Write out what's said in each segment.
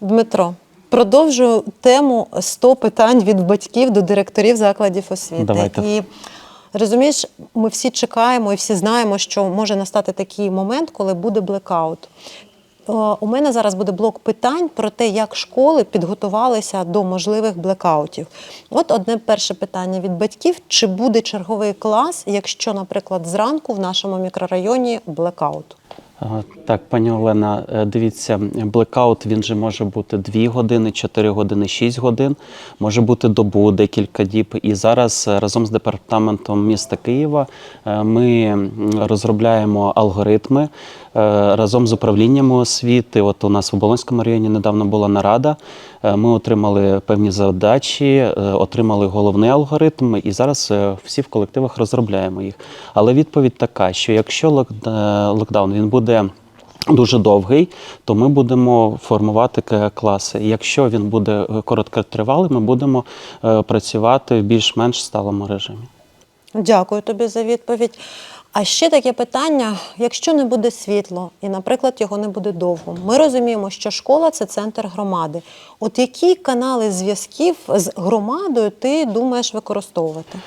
Дмитро, продовжую тему 100 питань від батьків до директорів закладів освіти. Давайте. І розумієш, ми всі чекаємо і всі знаємо, що може настати такий момент, коли буде блекаут. Е, У мене зараз буде блок питань про те, як школи підготувалися до можливих блекаутів. От одне перше питання від батьків: чи буде черговий клас, якщо, наприклад, зранку в нашому мікрорайоні блекаут? Ага, Так, пані Олена, е, дивіться, блекаут він же може бути 2 години, 4 години, 6 годин, може бути добу, декілька діб. І зараз е, разом з департаментом міста Києва е, ми розробляємо алгоритми е, разом з управлінням освіти. От у нас в Оболонському районі недавно була нарада. Е, Ми отримали певні задачі, е, отримали головний алгоритм, і зараз е, всі в колективах розробляємо їх. Але відповідь така, що якщо е, локдаун він буде дуже довгий, то ми будемо формувати класи. Якщо він буде е, короткотривалий, ми будемо е, працювати в більш-менш сталому режимі. Дякую тобі за відповідь. А ще таке питання: якщо не буде світло, і, наприклад, його не буде довго, ми розуміємо, що школа це центр громади. От які канали зв'язків з громадою ти думаєш використовувати?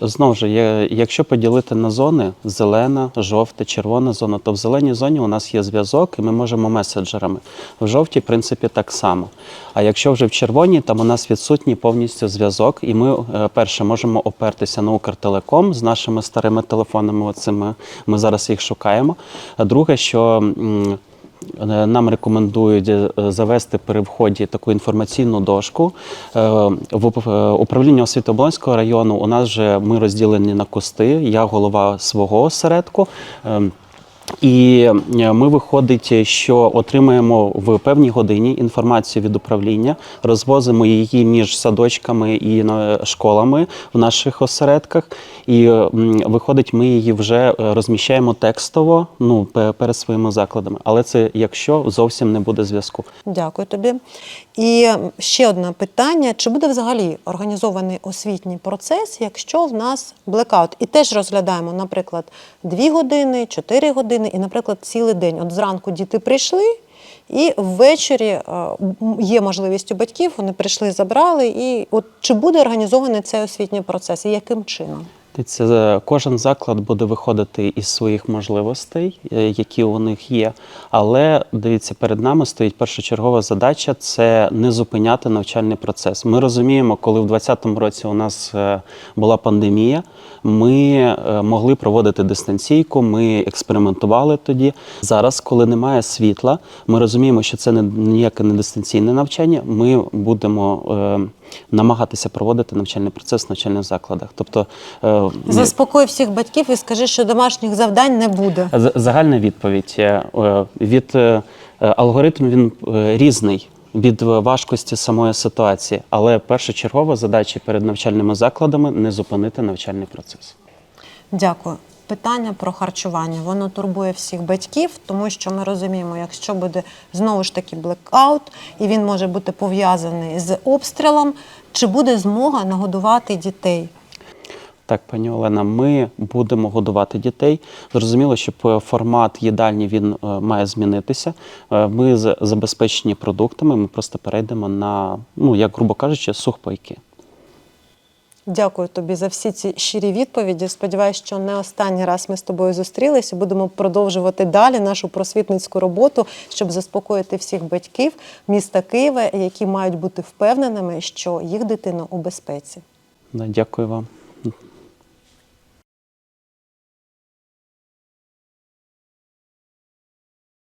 Знову ж, якщо поділити на зони зелена, жовта, червона зона, то в зеленій зоні у нас є зв'язок, і ми можемо меседжерами. В жовтій, в принципі, так само. А якщо вже в червоній, там у нас відсутній повністю зв'язок, і ми е, перше можемо опертися на Укртелеком з нашими старими телефонами. Оцими ми зараз їх шукаємо. А друге, що Нам рекомендують е, завести при вході таку інформаційну дошку. Е, В управління е, освіти Облонського району у нас вже ми розділені на кости. Я голова свого осередку. І е, ми виходить, що отримаємо в певній годині інформацію від управління, розвозимо її між садочками і е, школами в наших осередках. І е, виходить, ми її вже розміщаємо текстово ну, перед своїми закладами. Але це якщо зовсім не буде зв'язку. Дякую тобі. І ще одне питання: чи буде взагалі організований освітній процес, якщо в нас блекаут? І теж розглядаємо, наприклад, 2 години, 4 години і, наприклад, цілий день. От зранку діти прийшли. І ввечері е, є можливість у батьків, вони прийшли, забрали. І от чи буде організований цей освітній процес і яким чином? Це е, кожен заклад буде виходити із своїх можливостей, е, які у них є. Але дивіться, перед нами стоїть першочергова задача це не зупиняти навчальний процес. Ми розуміємо, коли в 2020 році у нас е, була пандемія, ми могли проводити дистанційку, ми експериментували тоді. Зараз, коли немає світла, ми розуміємо, що це не ніяке не дистанційне навчання. Ми будемо намагатися проводити навчальний процес в навчальних закладах. Тобто е, Заспокой всіх батьків і скажи, що домашніх завдань не буде. Загальна відповідь е, е, від алгоритм він різний від важкості самої ситуації, але першочергова задача перед навчальними закладами не зупинити навчальний процес. Дякую. Питання про харчування воно турбує всіх батьків, тому що ми розуміємо, якщо буде знову ж таки блекаут, і він може бути пов'язаний з обстрілом, чи буде змога нагодувати дітей? Так, пані Олена, ми будемо годувати дітей. Зрозуміло, що формат їдальні він е, має змінитися. Е, Ми забезпечені продуктами. Ми просто перейдемо на, ну як грубо кажучи, сухпайки. Дякую тобі за всі ці щирі відповіді. Сподіваюся, що не останній раз ми з тобою зустрілися. Будемо продовжувати далі нашу просвітницьку роботу, щоб заспокоїти всіх батьків міста Києва, які мають бути впевненими, що їх дитина у безпеці. Дякую вам.